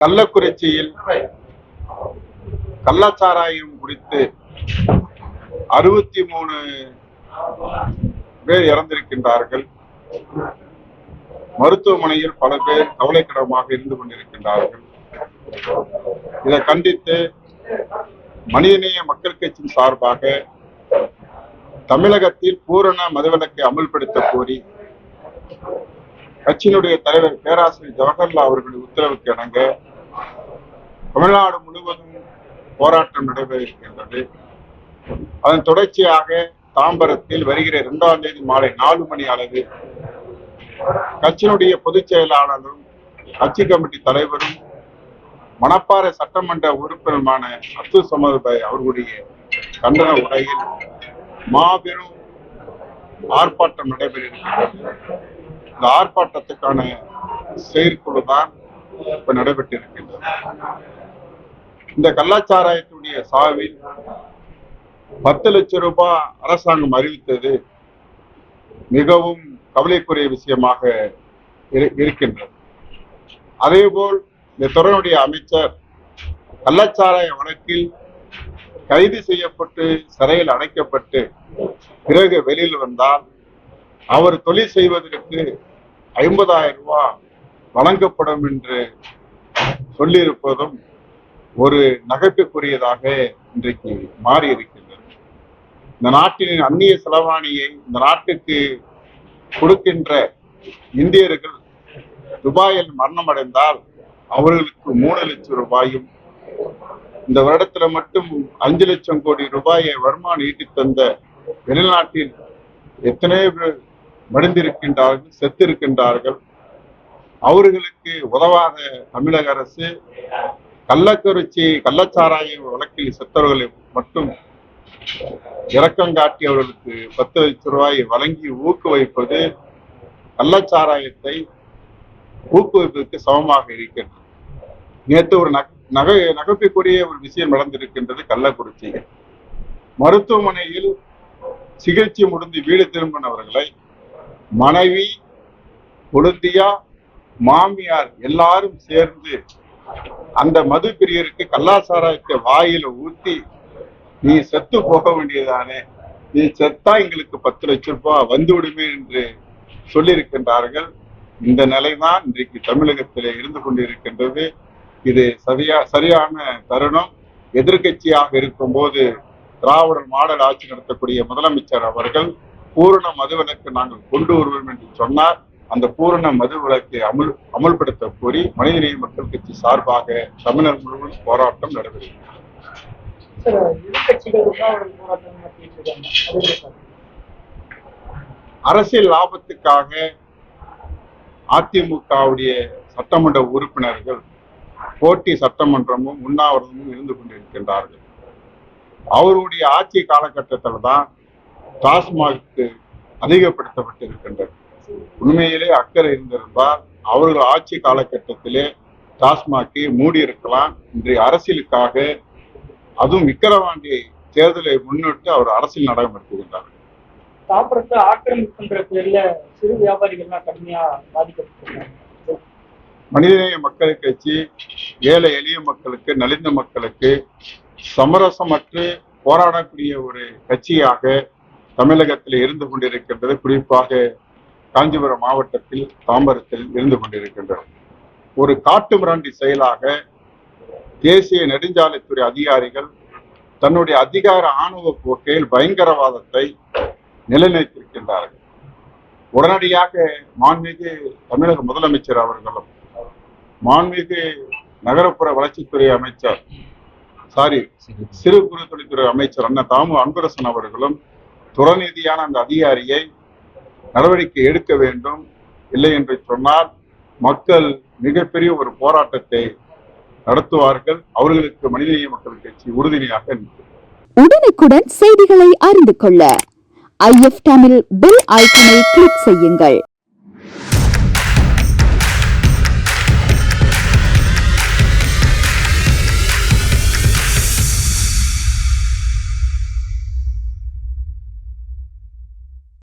கள்ளக்குறிச்சியில் கள்ளச்சாராயம் குடித்து அறுபத்தி மூணு பேர் இறந்திருக்கின்றார்கள். மருத்துவமனையில் பல பேர் கவலைக்கிடமாக இருந்து கொண்டிருக்கின்றார்கள். இதை கண்டித்து மனிதநேய மக்கள் கட்சியின் சார்பாக தமிழகத்தில் பூரண மதுவிலக்கை அமல்படுத்த கோரி கட்சியினுடைய தலைவர் பேராசிரியர் ஜவஹர்லால் அவர்களின் உத்தரவுக்கு இணங்க தமிழ்நாடு முழுவதும் போராட்டம் நடைபெற இருக்கின்றது அதன் தொடர்ச்சியாக தாம்பரத்தில் வருகிற இரண்டாம் தேதி மாலை நாலு மணி அளவில் கட்சியினுடைய பொதுச் செயலாளரும் கட்சி கமிட்டி தலைவரும் மணப்பாறை சட்டமன்ற உறுப்பினருமான அப்துல் சமது பாய் அவர்களுடைய கண்டன உரையில் மாபெரும் ஆர்ப்பாட்டம் நடைபெற இந்த ஆர்ப்பாட்டத்துக்கான செயற்குழு தான் இப்ப நடைபெற்றிருக்கின்றது. இந்த கள்ளச்சாராயத்துடைய சாவில் பத்து லட்சம் ரூபாய் அரசாங்கம் அறிவித்தது மிகவும் கவலைக்குரிய விஷயமாக இருக்கின்றது. அதேபோல் இந்த துறையுடைய அமைச்சர் கள்ளச்சாராய வழக்கில் கைது செய்யப்பட்டு சிறையில் அடைக்கப்பட்டு பிறகு வெளியில் வந்தால் அவர் தொழில் செய்வதற்கு ஐம்பதாயிரம் ரூபாய் வழங்கப்படும் என்று சொல்லியிருப்பதும் ஒரு நகைப்புக்குரியதாக இன்றைக்கு மாறி இருக்கின்றது இந்த நாட்டின் அந்நிய செலவாணியை இந்த நாட்டுக்கு கொடுக்கின்ற இந்தியர்கள் துபாயில் மரணம் அடைந்தால் அவர்களுக்கு மூணு லட்சம் ரூபாயும் இந்த வருடத்துல மட்டும் அஞ்சு லட்சம் கோடி ரூபாயை வருமானம் ஈட்டி தந்த வெளிநாட்டில் எத்தனையோ பேர் மடிந்திருக்கின்றார்கள் செத்திருக்கின்றார்கள். அவர்களுக்கு உதவாத தமிழக அரசு கள்ளக்குறிச்சி கள்ளச்சாராய வழக்கில் செத்தவர்களை மட்டும் இரக்கம் காட்டி அவர்களுக்கு பத்து லட்சம் ரூபாய் வழங்கி ஊக்குவிப்பது கள்ளச்சாராயத்தை ஊக்குவிப்பதற்கு சமமாக இருக்கிறது நேற்று ஒரு நக- நகை நகைப்புக்குரிய ஒரு விஷயம் நடந்திருக்கின்றது கள்ளக்குறிச்சியில் மருத்துவமனையில் சிகிச்சை முடிந்து வீடு திரும்பினவர்களை மனைவி கொழுந்தியா மாமியார் எல்லாரும் சேர்ந்து அந்த மது பிரியருக்கு கல்லாசாராயத்தை வாயில ஊத்தி நீ செத்து போக வேண்டியதானே நீ செத்தா எங்களுக்கு பத்து லட்சம் ரூபாய் வந்து விடுமே என்று சொல்லியிருக்கின்றார்கள். இந்த நிலைதான் இன்றைக்கு தமிழகத்திலே இருந்து கொண்டிருக்கின்றது. இது சரியா சரியான தருணம். எதிர்க்கட்சியாக இருக்கும்போது திராவிடர் மாடல் ஆட்சி நடத்தக்கூடிய முதலமைச்சர் அவர்கள் பூரண மதுவிலக்கு நாங்கள் கொண்டு வருவோம் என்று சொன்னார். அந்த பூரண மதுவிலக்கை அமல் அமல்படுத்த கோரி மனிதநேய மக்கள் கட்சி சார்பாக தமிழர் முழுவதும் போராட்டம் நடைபெறுகிறது? அரசியல் லாபத்துக்காக அதிமுகவுடைய சட்டமன்ற உறுப்பினர்கள் போட்டி சட்டமன்றமும் உண்ணாவிரதமும் இருந்து கொண்டிருக்கின்றார்கள். அவருடைய ஆட்சி காலகட்டத்தில் தான் டாஸ்மாக் அதிகப்படுத்தப்பட்டிருக்கின்றது. உண்மையிலே அக்கறை இருந்திருந்தால் அவர்கள் ஆட்சி காலகட்டத்திலே டாஸ்மாக்கை மூடி இருக்கலாம் இன்றைய அரசியலுக்காக அதுவும் விக்கிரவாண்டி தேர்தலை முன்னிட்டு அவர் அரசியல் நாடகம் நடத்துகின்றார் தாம்பரத்தை ஆக்கிரமிப்புன்ற பேர்ல சிறு வியாபாரிகள்லாம் கடுமையா பாதிக்கப்பட்டிருக்காங்க. மனிதநேய மக்கள் கட்சி ஏழை எளிய மக்களுக்கு நலிந்த மக்களுக்கு சமரசமற்று போராடக்கூடிய ஒரு கட்சியாக தமிழகத்தில் இருந்து கொண்டிருக்கின்றது. குறிப்பாக காஞ்சிபுரம் மாவட்டத்தில் தாம்பரத்தில் இருந்து கொண்டிருக்கின்றது ஒரு காட்டு மிராண்டி செயலாக தேசிய நெடுஞ்சாலைத்துறை அதிகாரிகள் தன்னுடைய அதிகார ஆணவ போக்கையில் பயங்கரவாதத்தை நிலைநிறுத்தியிருக்கின்றார்கள். உடனடியாக மாண்புமிகு தமிழக முதலமைச்சர் அவர்களும் மாண்புமிகு நகரப்புற வளர்ச்சித்துறை அமைச்சர் சாரி சிறு குறு தொழில்துறை அமைச்சர் அண்ணன் தாமு அன்பரசன் அவர்களும் துறநீதியான அந்த அதிகாரியை நடவடிக்கை எடுக்க வேண்டும். இல்லை என்று சொன்னால் மக்கள் மிகப்பெரிய ஒரு போராட்டத்தை நடத்துவார்கள். அவர்களுக்கு மனிதநேய மக்கள் கட்சி உறுதுணையாக உடனுக்குடன் செய்திகளை அறிந்து கொள்ள ஐஎஃப் தமிழ் பெல் ஐக்கனை கிளிக் செய்யுங்கள்.